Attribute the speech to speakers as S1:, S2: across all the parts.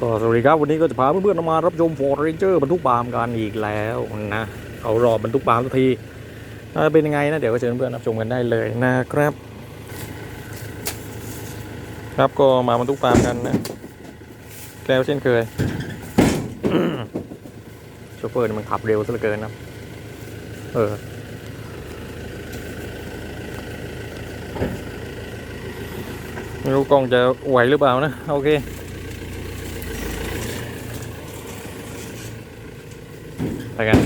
S1: ก็สวัสดีครับวันนี้ก็จะพาเพื่อนๆมารับชม Ford Ranger บรรทุกปาล์มกันอีกแล้วนะเอารอบบรรทุกปาล์มสักทีเป็นยังไงนะเดี๋ยวก็เชิญเพื่อนรับชมกันได้เลยนะครับ ครับก็มาบรรทุกปาล์มกันนะแล้วเช่นเคยโชเฟอร์นี่มันขับเร็วซะเหลือเกินนะเออไม่รู้กล้องจะไหวหรือเปล่านะ โอเค ไปกัน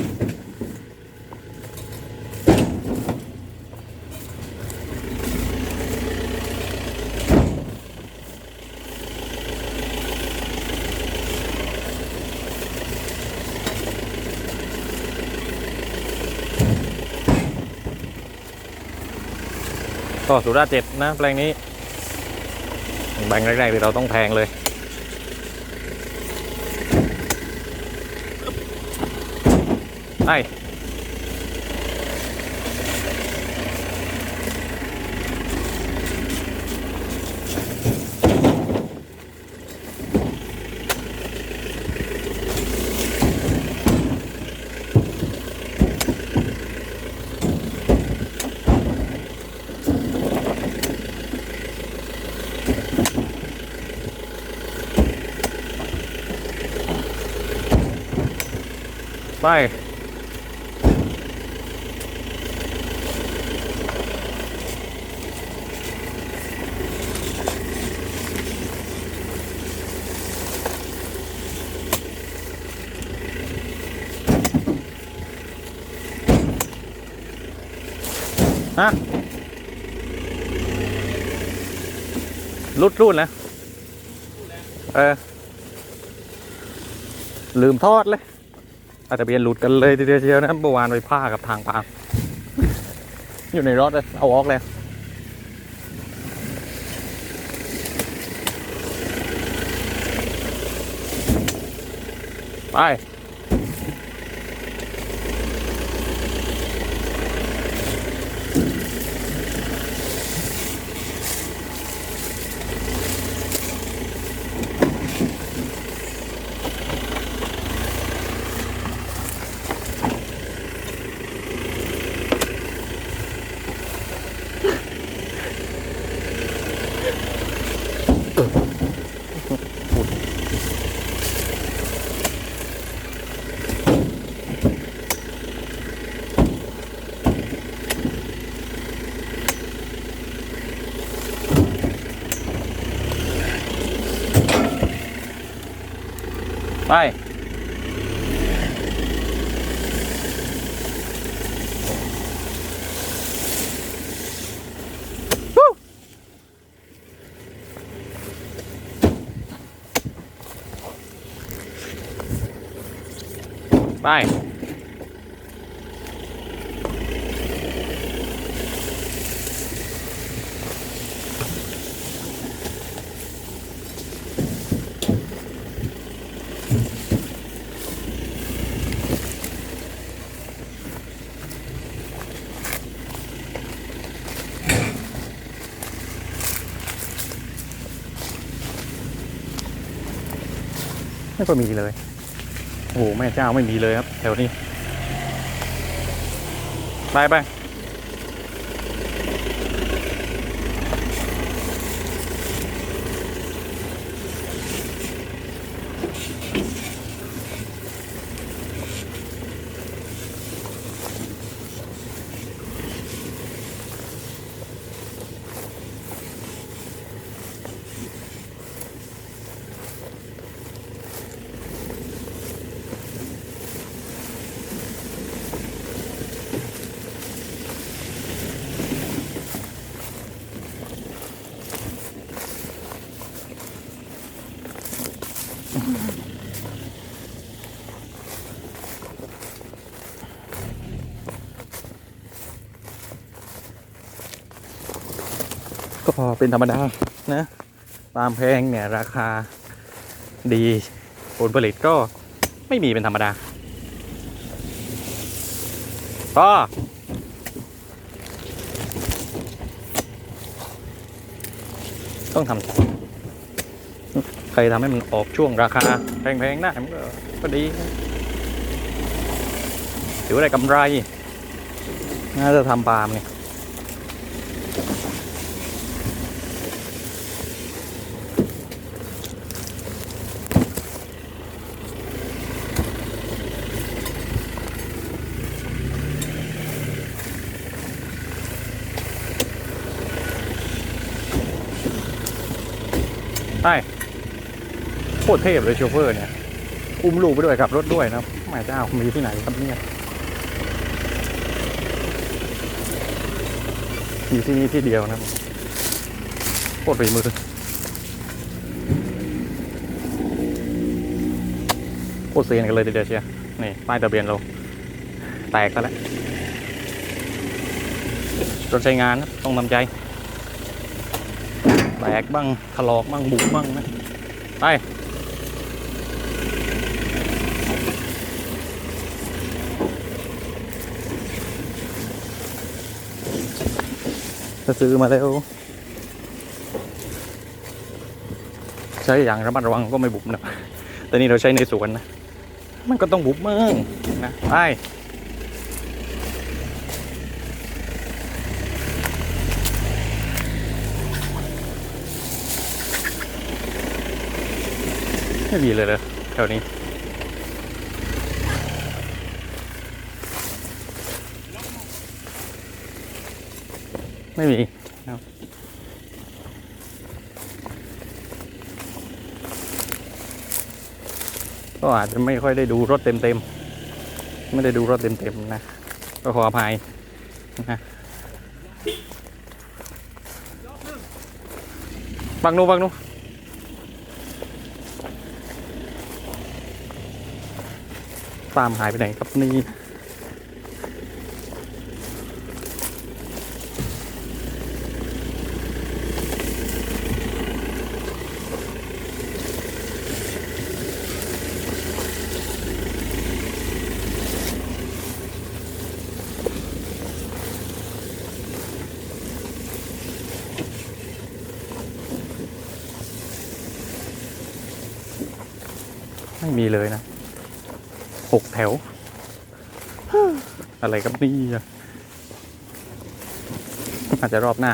S1: ก็สุราเจ็ดนะแปลงนี้แบงแรกๆที่เราต้องแพงเลย ไอ้ไปะรุดรูดนะเออ ลืมทอดเลย อาจจะเบียนหลุดกันเลยทีเดียวเชียวนะเมื่อวานไปผ้ากับทางปาล์มอยู่ในรถเลยเอาออกแล้วไป ไป ไป ไม่ค่อยมีเลยโอ้โหแม่เจ้าไม่มีเลยครับแถวนี้ไปไป ก็เป็นธรรมดานะตามแพงเนี่ย ราคาดีผลผลิตก็ไม่มีเป็นธรรมดาก็ต้องทำ รทำให้มันออกช่วงราคาแพงๆได้มันก็ดีถือว่าได้กำไรน่าจะทำปาล์มไงใช่ ตรเทพเลยโชเฟอร์เนี่ยอุ้มลูกไปด้วยขับรถด้วยนะแม่เจ้ามีที่ไหนครับเนี่ยมีที่นี่ที่เดียวนะโคตรฝีมือโคตรเซียนกันเลยทีเดียวเชียนี่ป้ายทะเบียนเรา แตกแล้วแหละรถใช้งานนะต้องทำใจ แตกบ้างถลอกบ้างบุกบ้างนะ ไป ซื้อมาแล้ว ใช้อย่างระมัดระวังก็ไม่บุบนะแต่นี่เราใช้ในสวนนะมันก็ต้องบุบมั่งนะไปไม่มีเลยเลยแถวนี้ ไม่มีครับก็อาจจะไม่ค่อยได้ดูรถเต็มๆ ไม่ได้ดูรถเต็มๆนะ ก็ขออภัยนะฟังนู้นฟังนู้นตามหายไปไหนครับนี่ ไม่มีเลยนะหกแถว อะไรกับนี่อะอาจจะรอบหน้า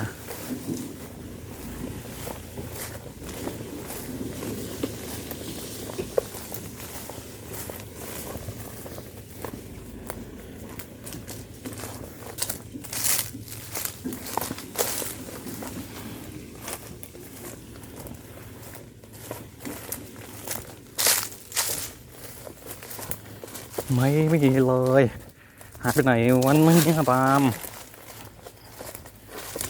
S1: ไม่ไม่มีเลยหายไปไหนวันไม่มีปาล์ม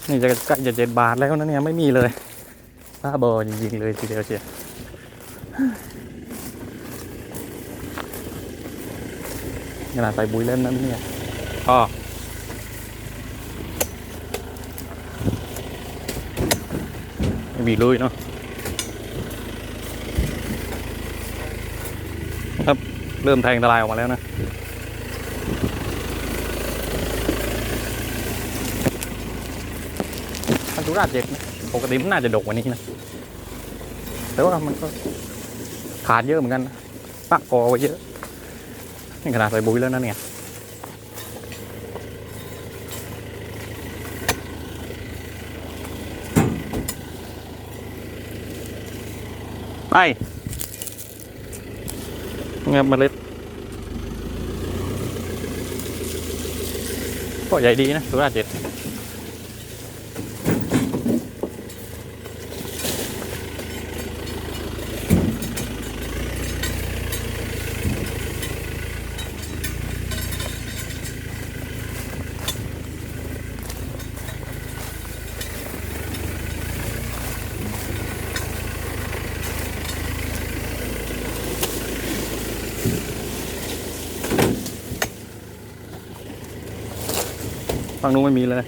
S1: นี่จะใกล้จะเจ็ดบาทแล้วนะเนี่ยไม่มีเลยบ้าบอจริงๆเลยทีเดียวเชียวขนาดใส่บุยเล่นนั้นเนี่ยก็ไม่มีเลยเนาะครับ เริ่มแทงทลายออกมาแล้วนะมันดูราดเจ็ดนะปกติมันน่าจะดกกว่านี้นะ แต่ว่ามันก็ขาดเยอะเหมือนกันนะปักกอไว้เยอะ นี่ขนาดใส่บุยแล้วนะเนี่ยไป งับเมล็ดก็ใหญ่ดีนะสุราเจ็ด ฝั่งนู้นไม่มีเลย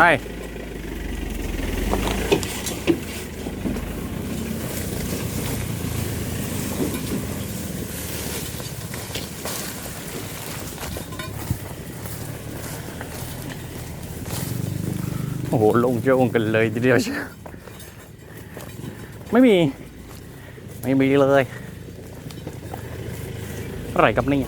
S1: ไปโอ้โหลงโจงกันเลยทีเดียวเชียวไม่มี ไม่มีเลย อะไรกับนี่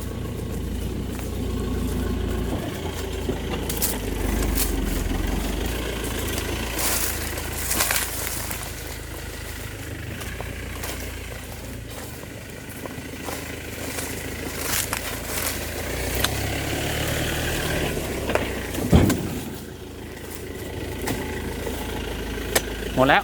S1: มดแล้ว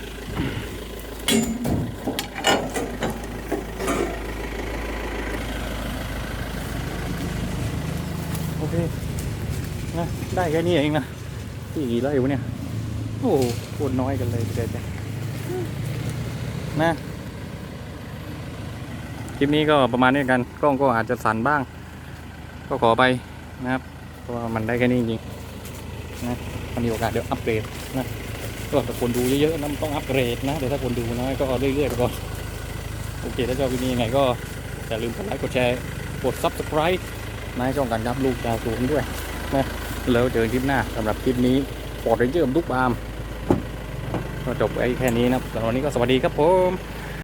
S1: โอเคนะได้แค่นี้เองนะที่กี่ไร่วะเนี่ย โอ้โหโคตรน้อยกันเลยเด็ดนะคลิปนี้ก็ประมาณนี้กัน กล้องก็อาจจะสั่นบ้าง ก็ขอไปนะครับ เพราะว่ามันได้แค่นี้จริงๆนะถ้ามีโอกาสเดี๋ยวอัปเกรดนะ ก็ถ้าคนดูเยอะๆนะมันต้องอัปเกรดนะแต่ถ้าคนดูน้อยก็เรื่อยๆไปก่อน โอเค ถ้าชอบวิดีโอยังไงก็ อย่าลืมกดไลค์ กดแชร์ กด subscribe มาให้ช่องกันครับลูกดาวสูงด้วยนะแล้วเจอกันคลิปหน้าสำหรับคลิปนี้ปอดเรนเจอร์ทุกบามก็จบไว้แค่นี้นะสำหรับวันนี้ก็สวัสดีครับผม